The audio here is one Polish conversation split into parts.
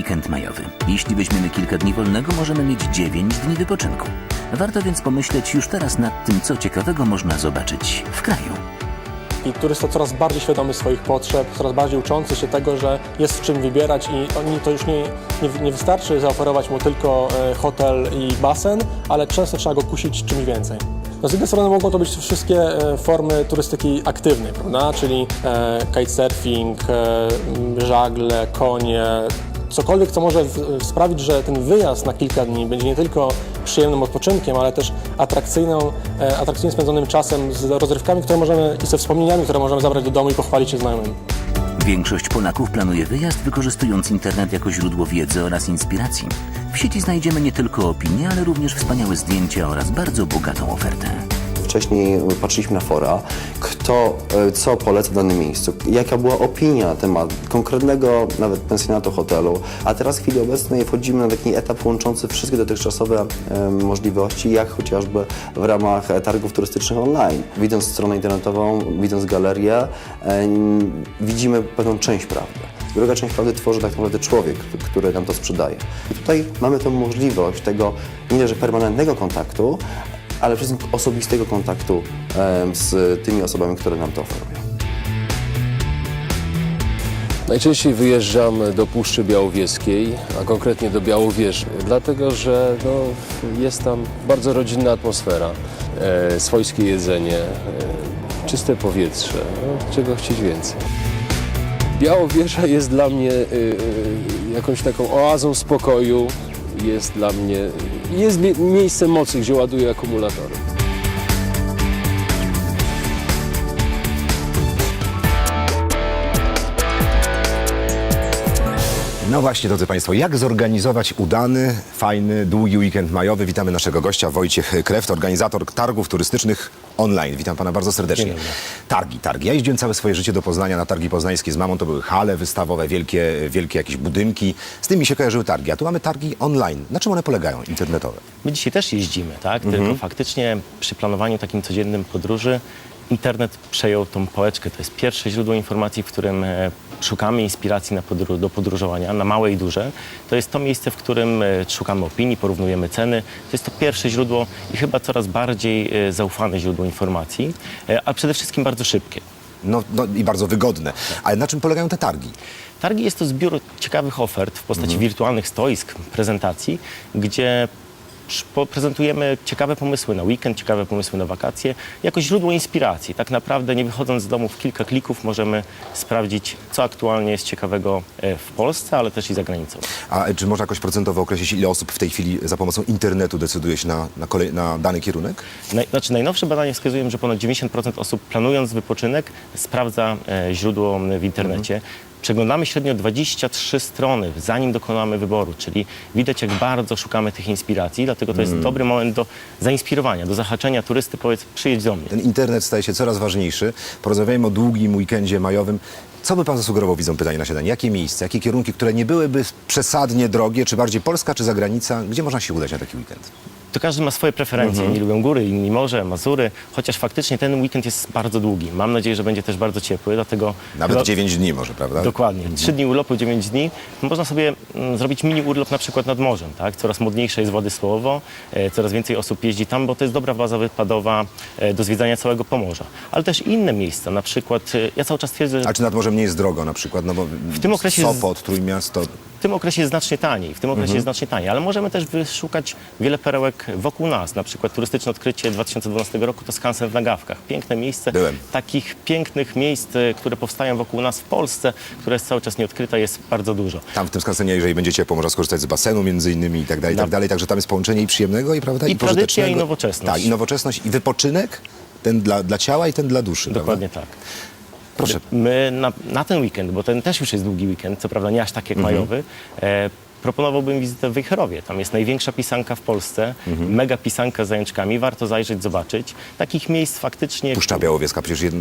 weekend majowy. Jeśli weźmiemy kilka dni wolnego, możemy mieć 9 dni wypoczynku. Warto więc pomyśleć już teraz nad tym, co ciekawego można zobaczyć w kraju. I turysta coraz bardziej świadomy swoich potrzeb, coraz bardziej uczący się tego, że jest w czym wybierać i oni to już nie, nie, nie wystarczy zaoferować mu tylko e, hotel i basen, ale często trzeba go kusić czymś więcej. No z jednej strony mogą to być wszystkie e, formy turystyki aktywnej, prawda? czyli e, kitesurfing, e, żagle, konie, cokolwiek, co może sprawić, że ten wyjazd na kilka dni będzie nie tylko przyjemnym odpoczynkiem, ale też atrakcyjną, e, atrakcyjnie spędzonym czasem z rozrywkami, które możemy i ze wspomnieniami, które możemy zabrać do domu i pochwalić się znajomym. Większość Polaków planuje wyjazd wykorzystując internet jako źródło wiedzy oraz inspiracji. W sieci znajdziemy nie tylko opinie, ale również wspaniałe zdjęcia oraz bardzo bogatą ofertę. Wcześniej patrzyliśmy na fora, kto e, co poleca w danym miejscu, jaka była opinia na temat konkretnego nawet pensjonatu, hotelu, a teraz w chwili obecnej wchodzimy na taki etap łączący wszystkie dotychczasowe e, możliwości, jak chociażby w ramach targów turystycznych online. Widząc stronę internetową, widząc galerię, e, widzimy pewną część prawdy. Druga część prawdy tworzy tak naprawdę człowiek, który nam to sprzedaje. I tutaj mamy tę możliwość tego nie że permanentnego kontaktu, ale przede wszystkim osobistego kontaktu z tymi osobami, które nam to oferują. Najczęściej wyjeżdżam do Puszczy Białowieskiej, a konkretnie do Białowieży, dlatego że no, jest tam bardzo rodzinna atmosfera, e, swojskie jedzenie, e, czyste powietrze, no, czego chcieć więcej. Białowieża jest dla mnie e, e, jakąś taką oazą spokoju, jest dla mnie, jest mie- miejscem mocy, gdzie ładuję akumulatory. No właśnie, drodzy Państwo, jak zorganizować udany, fajny, długi weekend majowy? Witamy naszego gościa, Wojciech Kreft, organizator targów turystycznych online. Witam Pana bardzo serdecznie. Targi, targi. Ja jeździłem całe swoje życie do Poznania na targi poznańskie z mamą. To były hale wystawowe, wielkie, wielkie jakieś budynki. Z tym mi się kojarzyły targi. A tu mamy targi online. Na czym one polegają, internetowe? My dzisiaj też jeździmy, tak? Mhm. Tylko faktycznie przy planowaniu takim codziennym podróży internet przejął tą pałeczkę. To jest pierwsze źródło informacji, w którym e, szukamy inspiracji do podróżowania, na małe i duże. To jest to miejsce, w którym e, szukamy opinii, porównujemy ceny. To jest to pierwsze źródło i chyba coraz bardziej e, zaufane źródło informacji, e, a przede wszystkim bardzo szybkie. No, no i bardzo wygodne. Ale na czym polegają te targi? Targi jest to zbiór ciekawych ofert w postaci wirtualnych stoisk, prezentacji, gdzie prezentujemy ciekawe pomysły na weekend, ciekawe pomysły na wakacje, jako źródło inspiracji. Tak naprawdę nie wychodząc z domu w kilka klików możemy sprawdzić, co aktualnie jest ciekawego e, w Polsce, ale też i za granicą. A czy można jakoś procentowo określić, ile osób w tej chwili za pomocą internetu decyduje się na, na, kolej, na dany kierunek? Naj, znaczy najnowsze badania wskazują, że ponad 90% osób planując wypoczynek sprawdza e, źródło w internecie. Przeglądamy średnio 23 strony, zanim dokonamy wyboru, czyli widać, jak bardzo szukamy tych inspiracji, dlatego to jest dobry moment do zainspirowania, do zahaczenia turysty, powiedz, przyjedź do mnie. Ten internet staje się coraz ważniejszy. Porozmawiajmy o długim weekendzie majowym. Co by pan zasugerował widzom pytanie na śniadanie? Jakie miejsca, jakie kierunki, które nie byłyby przesadnie drogie, czy bardziej Polska, czy zagranica? Gdzie można się udać na taki weekend? To każdy ma swoje preferencje. Jedni lubią góry, inni morze, Mazury, chociaż faktycznie ten weekend jest bardzo długi. Mam nadzieję, że będzie też bardzo ciepły, dlatego... Nawet chyba- 9 dni może, prawda? Dokładnie. Trzy dni urlopu, dziewięć dni. Można sobie mm, zrobić mini urlop na przykład nad morzem. Tak? Coraz modniejsze jest Władysławowo, e, coraz więcej osób jeździ tam, bo to jest dobra baza wypadowa e, do zwiedzania całego Pomorza. Ale też inne miejsca, na przykład, e, ja cały czas twierdzę, że A czy nad morzem nie jest drogo na przykład? No bo w tym okresie z- Sopot, Trójmiasto. W tym okresie jest znacznie taniej, w tym okresie jest znacznie taniej, ale możemy też wyszukać wiele perełek wokół nas. Na przykład turystyczne odkrycie 2012 roku to skansen w Nagawkach. Piękne miejsce. Byłem. Takich pięknych miejsc, e, które powstają wokół nas w Polsce, które jest cały czas nieodkryte, jest bardzo dużo. Tam w tym skansenie, jeżeli będzie ciepło, można skorzystać z basenu między innymi i tak dalej, i tak dalej. Także tam jest połączenie i przyjemnego, i prawda? I tradycja, pożytecznego. i nowoczesność. Tak, i nowoczesność, i wypoczek. Ten dla, dla ciała i ten dla duszy. Dokładnie Prawda? tak. Proszę. My na, na ten weekend, bo ten też już jest długi weekend, co prawda nie aż tak jak Mhm. majowy, e, proponowałbym wizytę w Wejherowie. Tam jest największa pisanka w Polsce, mega pisanka z zajączkami. Warto zajrzeć, zobaczyć. Takich miejsc faktycznie... Puszcza Białowieska, przecież jedno,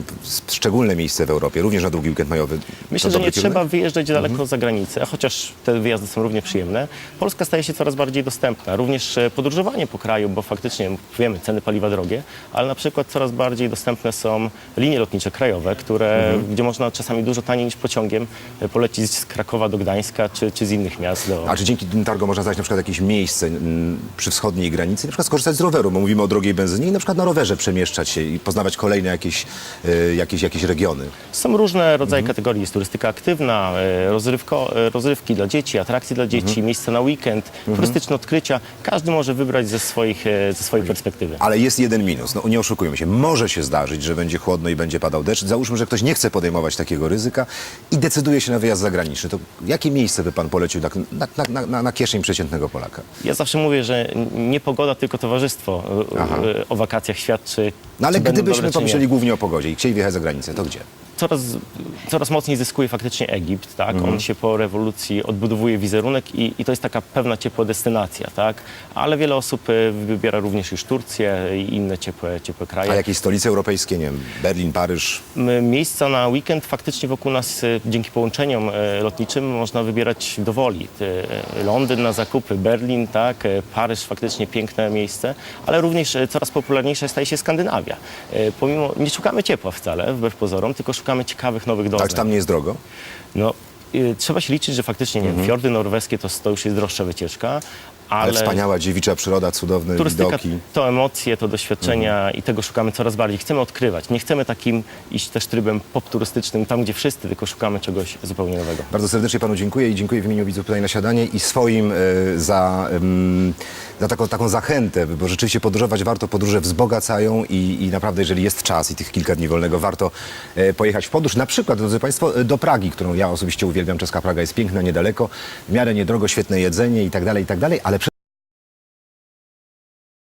szczególne miejsce w Europie, również na długi weekend majowy. Myślę, To że dobry nie kierunek? trzeba wyjeżdżać daleko za granicę, chociaż te wyjazdy są równie przyjemne. Polska staje się coraz bardziej dostępna. Również e, podróżowanie po kraju, bo faktycznie wiemy, ceny paliwa drogie, ale na przykład coraz bardziej dostępne są linie lotnicze krajowe, które, gdzie można czasami dużo taniej niż pociągiem e, polecieć z Krakowa do Gdańska czy, czy z innych miast do, A czy dzięki tym targom można znaleźć na przykład jakieś miejsce mm, przy wschodniej granicy, na przykład skorzystać z roweru, bo mówimy o drogiej benzynie i na przykład na rowerze przemieszczać się i poznawać kolejne jakieś, y, jakieś, jakieś regiony. Są różne rodzaje kategorii. Jest turystyka aktywna, e, rozrywko, e, rozrywki dla dzieci, atrakcje dla dzieci, miejsca na weekend, turystyczne odkrycia. Każdy może wybrać ze, swoich, e, ze swojej perspektywy. Ale jest jeden minus, no nie oszukujmy się, może się zdarzyć, że będzie chłodno i będzie padał deszcz. Załóżmy, że ktoś nie chce podejmować takiego ryzyka i decyduje się na wyjazd zagraniczny. To jakie miejsce by pan polecił tak na, na, na, na, na kieszeń przeciętnego Polaka? Ja zawsze mówię, że nie pogoda, tylko towarzystwo e, Aha. e, o wakacjach świadczy. No ale czy będą gdybyśmy czy nie. pomyśleli głównie o pogodzie i chcieli wyjechać za granicę, to gdzie? Coraz, coraz mocniej zyskuje faktycznie Egipt, tak? Mhm. On się po rewolucji odbudowuje wizerunek i, i to jest taka pewna ciepła destynacja, tak? Ale wiele osób e, wybiera również już Turcję i inne ciepłe, ciepłe kraje. A jakieś stolice europejskie, nie wiem, Berlin, Paryż? M- Miejsca na weekend faktycznie wokół nas e, dzięki połączeniom e, lotniczym można wybierać dowoli. Londyn na zakupy, Berlin, tak, Paryż faktycznie piękne miejsce, ale również coraz popularniejsza staje się Skandynawia. Pomimo, nie szukamy ciepła wcale, wbrew pozorom, tylko szukamy ciekawych nowych doznań. czy tam nie jest drogo? No, y, trzeba się liczyć, że faktycznie nie wiem, fiordy norweskie to, to już jest droższa wycieczka, Ale, wspaniała dziewicza przyroda, cudowne turystyka widoki. to emocje, to doświadczenia Mhm. i tego szukamy coraz bardziej. Chcemy odkrywać. Nie chcemy takim iść też trybem pop-turystycznym, tam gdzie wszyscy, tylko szukamy czegoś zupełnie nowego. Bardzo serdecznie panu dziękuję i dziękuję w imieniu widzów tutaj na siadanie i swoim e, za, za taką, taką zachętę, bo rzeczywiście podróżować warto, podróże wzbogacają i, i naprawdę jeżeli jest czas i tych kilka dni wolnego, warto e, pojechać w podróż. Na przykład, drodzy państwo, e, do Pragi, którą ja osobiście uwielbiam. Czeska Praga jest piękna, niedaleko, w miarę niedrogo, świetne jedzenie i tak dalej, i tak dalej, ale